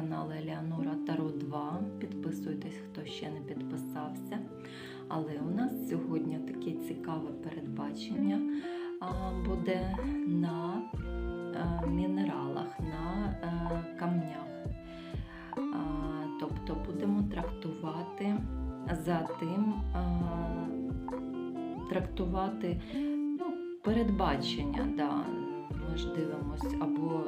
канал Еліанора Таро 2. Підписуйтесь, хто ще не підписався. Але у нас сьогодні таке цікаве передбачення буде на а, мінералах, на а, камнях. Тобто будемо трактувати за тим, трактувати ну, передбачення. Да. Ми ж дивимось або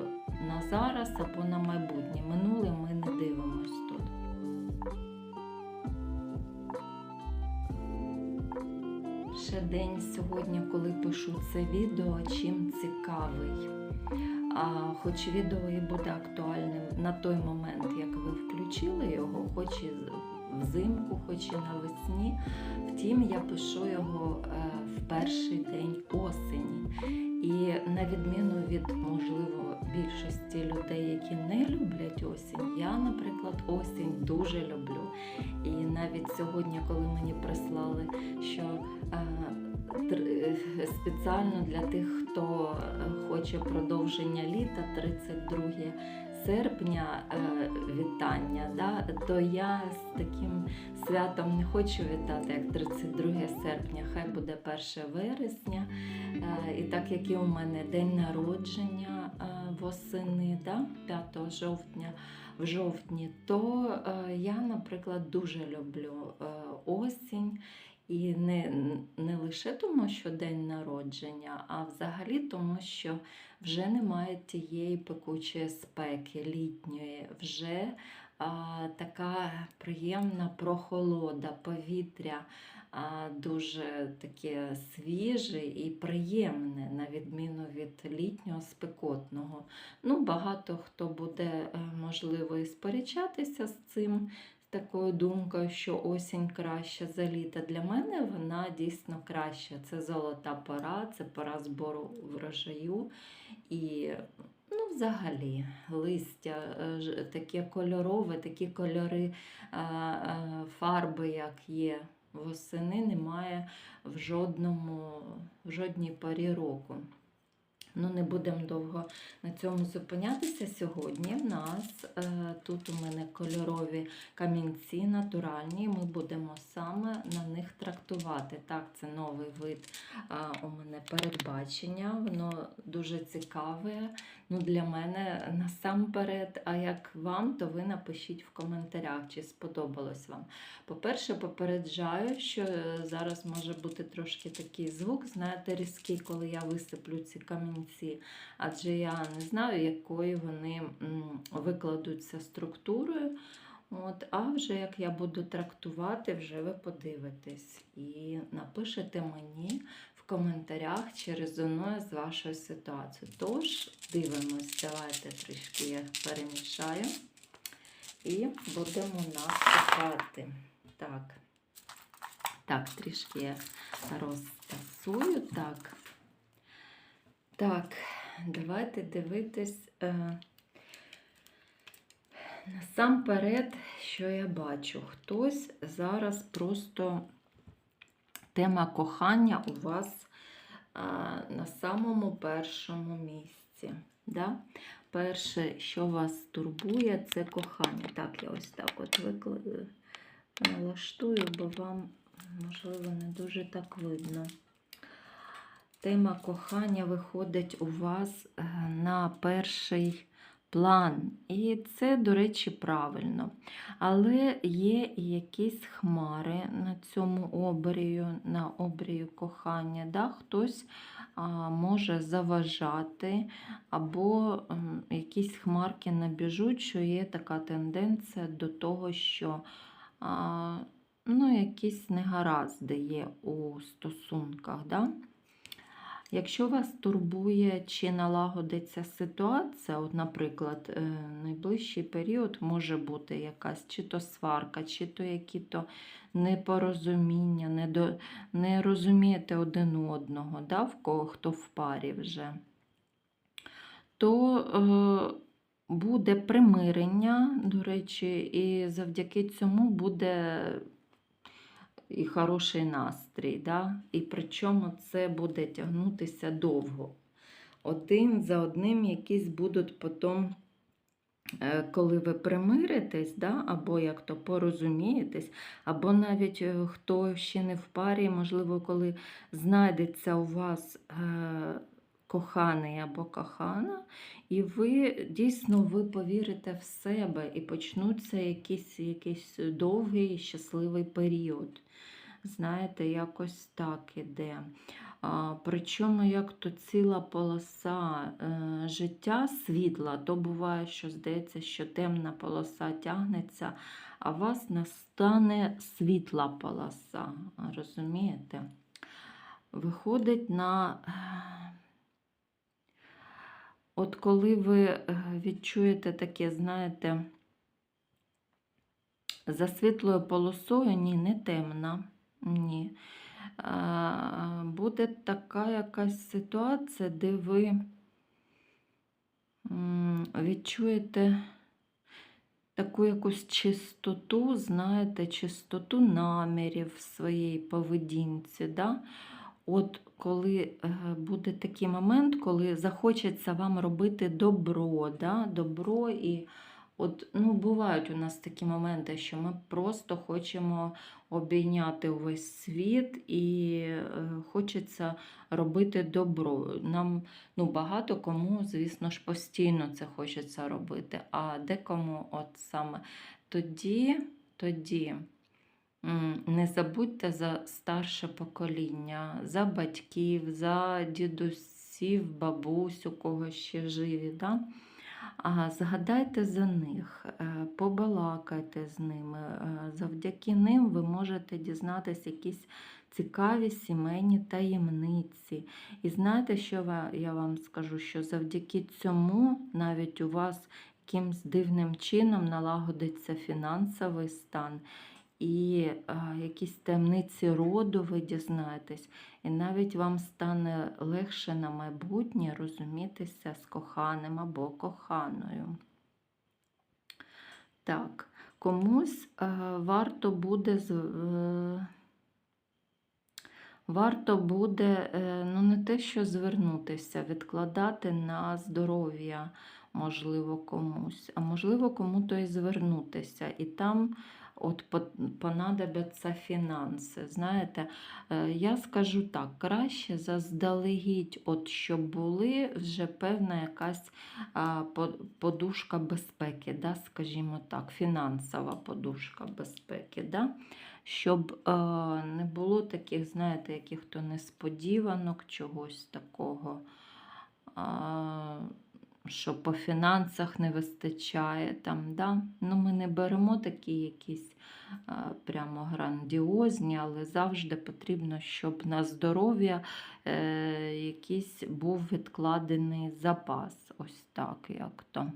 на зараз, або на майбутнє. Минуле ми не дивимось тут. Ще день сьогодні, коли пишу це відео, чим цікавий. А хоч відео і буде актуальним на той момент, як ви включили його, хоч і взимку, хоч і навесні. Втім, я пишу його е, в перший день осені. І на відміну від, можливо, більшості людей, які не люблять осінь, я, наприклад, осінь дуже люблю. І навіть сьогодні, коли мені прислали, що е, е, спеціально для тих, хто е, хоче продовження літа, 32 серпня е, вітання, да, то я з таким святом не хочу вітати, як 32 серпня, хай буде 1 вересня. Е, І так як і у мене день народження е, восени, да, 5 жовтня в жовтні, то я, наприклад, дуже люблю осінь. І не, не лише тому, що день народження, а взагалі тому, що вже немає тієї пекучої спеки літньої, вже а, така приємна прохолода, повітря а, дуже таке свіже і приємне, на відміну від літнього спекотного. Ну, багато хто буде, е, можливо, і сперечатися з цим такою думкою, що осінь краща за літо. Для мене вона дійсно краща. Це золота пора, це пора збору врожаю. І ну, взагалі листя е, таке кольорове, такі кольори е, е, фарби, як є восени, немає в жодному, в жодній порі року. Ну, не будемо довго на цьому зупинятися. Сьогодні в нас е, тут у мене кольорові камінці натуральні. Ми будемо саме на трактувати. Так, це новий вид е, у мене передбачення. Воно дуже цікаве. Ну, для мене насамперед. А як вам, то ви напишіть в коментарях, чи сподобалось вам. По-перше, попереджаю, що зараз може бути трошки такий звук, знаєте, різкий, коли я висиплю ці камінці, адже я не знаю, якою вони викладуться структурою. От, а вже як я буду трактувати, вже ви подивитесь і напишете мені в коментарях, чи резонує з вашою ситуацією. Тож, дивимось, давайте трішки я перемішаю і будемо наступати. Так. Так, трішки я розтасую. Так. Так, давайте дивитись. Е, насамперед, що я бачу, хтось зараз просто тема кохання у вас а, на самому першому місці. Да? Перше, що вас турбує, це кохання. Так, я ось так от викладу, налаштую, бо вам, можливо, не дуже так видно. Тема кохання виходить у вас е, на перший план. І це, до речі, правильно. Але є якісь хмари на цьому обрію, на обрію кохання. Да? Хтось а, може заважати, або якісь хмарки набіжуть, що є така тенденція до того, що а, ну, якісь негаразди є у стосунках. Да? Якщо вас турбує, чи налагодиться ситуація, от, наприклад, е, найближчий період може бути якась чи то сварка, чи то які-то непорозуміння, не, до, не розумієте один одного, да, в кого хто в парі вже, то е, буде примирення, до речі, і завдяки цьому буде і хороший настрій. Да? І причому це буде тягнутися довго. Один за одним якісь будуть потім е, коли ви примиритесь, да, або як то порозумієтесь, або навіть е, хто ще не в парі, можливо, коли знайдеться у вас е, коханий або кохана, і ви дійсно ви повірите в себе і почнуться якийсь, якийсь довгий щасливий період. Знаєте, якось так іде. А, причому як то ціла полоса е, життя світла, то буває, що здається, що темна полоса тягнеться, а вас настане світла полоса. Розумієте? Виходить на. От коли ви е, відчуєте таке, знаєте, за світлою полосою, ні, не темна, ні. Буде така якась ситуація, де ви відчуєте таку якусь чистоту, знаєте, чистоту намірів в своїй поведінці. Да? От коли е, буде такий момент, коли захочеться вам робити добро, да? добро і от, ну, бувають у нас такі моменти, що ми просто хочемо обійняти увесь світ і е, хочеться робити добро. Нам ну, багато кому, звісно ж, постійно це хочеться робити, а декому от саме тоді, тоді. Не забудьте за старше покоління, за батьків, за дідусів, бабусь, у кого ще живі. Да? А згадайте за них, е, побалакайте з ними. е, Завдяки ним ви можете дізнатися якісь цікаві сімейні таємниці. І знаєте, що я вам скажу? Що завдяки цьому навіть у вас якимсь дивним чином налагодиться фінансовий стан. І якісь таємниці роду ви дізнаєтесь, і навіть вам стане легше на майбутнє розумітися з коханим або коханою. Так, комусь е, варто буде з- е, варто буде е, ну не те, що звернутися, відкладати на здоров'я, можливо, комусь, а можливо, кому-то і звернутися. І там от по- понадобляться фінанси. Знаєте, е, я скажу так, краще заздалегідь, от щоб були вже певна якась подушка безпеки, да, скажімо так, фінансова подушка безпеки. Да? Щоб е, не було таких, знаєте, яких-то несподіванок, чогось такого. А, що по фінансах не вистачає. Там, да? ну, Ми не беремо такі якісь прямо грандіозні, але завжди потрібно, щоб на здоров'я е, якийсь був відкладений запас. Ось так як то.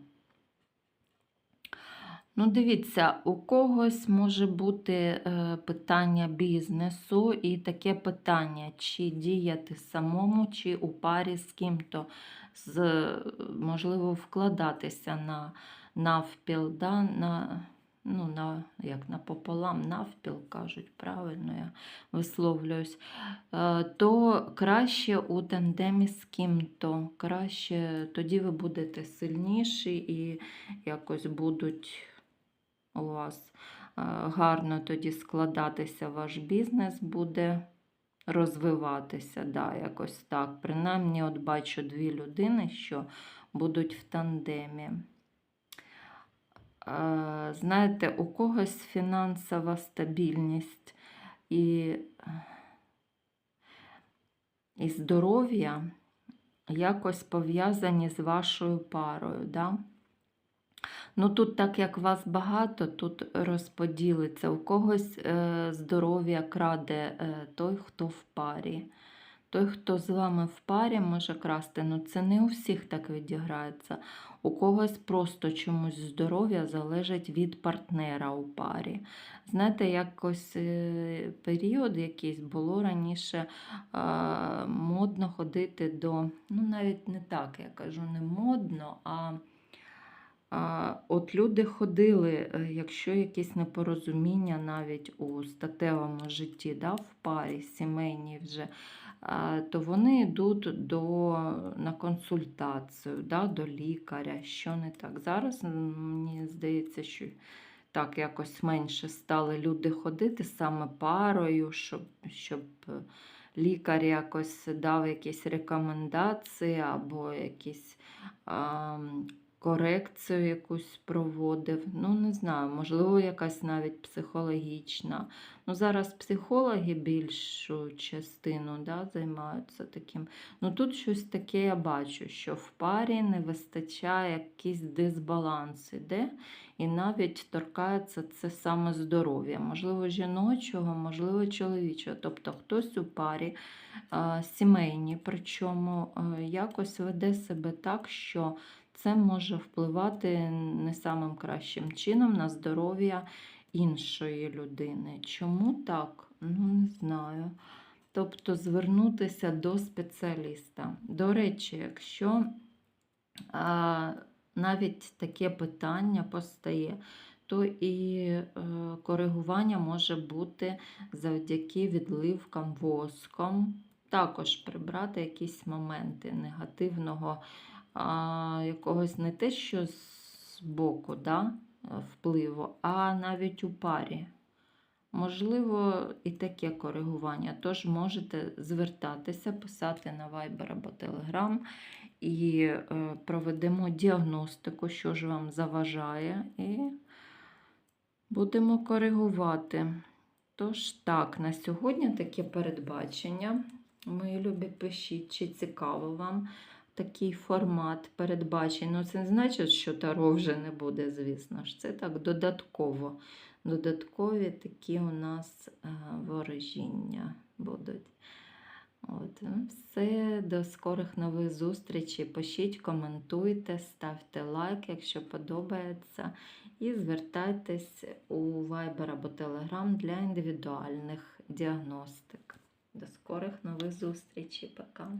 Ну, дивіться, у когось може бути е, питання бізнесу, і таке питання, чи діяти самому, чи у парі з ким-то, з, можливо, вкладатися на навпіл, да, на, ну, на, як напополам, навпіл, кажуть, правильно я висловлююсь, е, то краще у тандемі з ким-то, краще тоді ви будете сильніші і якось будуть у вас е, гарно тоді складатися ваш бізнес буде розвиватися. Да, якось так. Принаймні, от бачу дві людини, що будуть в тандемі. Е, Знаєте, у когось фінансова стабільність і, і здоров'я якось пов'язані з вашою парою. Да? Ну тут, так як вас багато, тут розподілиться. У когось е, здоров'я краде е, той, хто в парі. Той, хто з вами в парі, може красти. Ну це не у всіх так відіграється. У когось просто чомусь здоров'я залежить від партнера у парі. Знаєте, якось е, період якийсь було раніше е, модно ходити до, ну навіть не так, я кажу, не модно, а. От люди ходили, е, якщо якісь непорозуміння навіть у статевому житті, да, в парі, сімейній вже, то вони йдуть до, на консультацію да, до лікаря, що не так. Зараз мені здається, що так якось менше стали люди ходити саме парою, щоб, щоб е, лікар якось дав якісь рекомендації або якісь а, корекцію якусь проводив. Ну, не знаю, можливо, якась навіть психологічна. Ну, зараз психологи більшу частину да, займаються таким. Ну тут щось таке я бачу, що в парі не вистачає якийсь дисбаланс іде, і навіть торкається це саме здоров'я, можливо, жіночого, можливо, чоловічого. Тобто хтось у парі сімейні, причому якось веде себе так, що це може впливати не самим кращим чином на здоров'я іншої людини. Чому так? Ну, не знаю. Тобто звернутися до спеціаліста. До речі, якщо а, навіть таке питання постає, то і е, коригування може бути завдяки відливкам воском. Також прибрати якісь моменти негативного, а, якогось не те, що з боку да, впливу, а навіть у парі. Можливо, і таке коригування. Тож можете звертатися, писати на Viber або Telegram і е, проведемо діагностику, що ж вам заважає, і будемо коригувати. Тож так, на сьогодні таке передбачення. Мої любі, пишіть, чи цікаво вам такий формат передбачень. Ну, це не значить, що таро вже не буде, звісно ж. Це так додатково. Додаткові такі у нас е, ворожіння будуть. От, ну, все, до скорих нових зустрічей. Пишіть, коментуйте, ставте лайк, якщо подобається. І звертайтесь у Viber або Telegram для індивідуальних діагностик. До скорих нових зустрічей. Пока.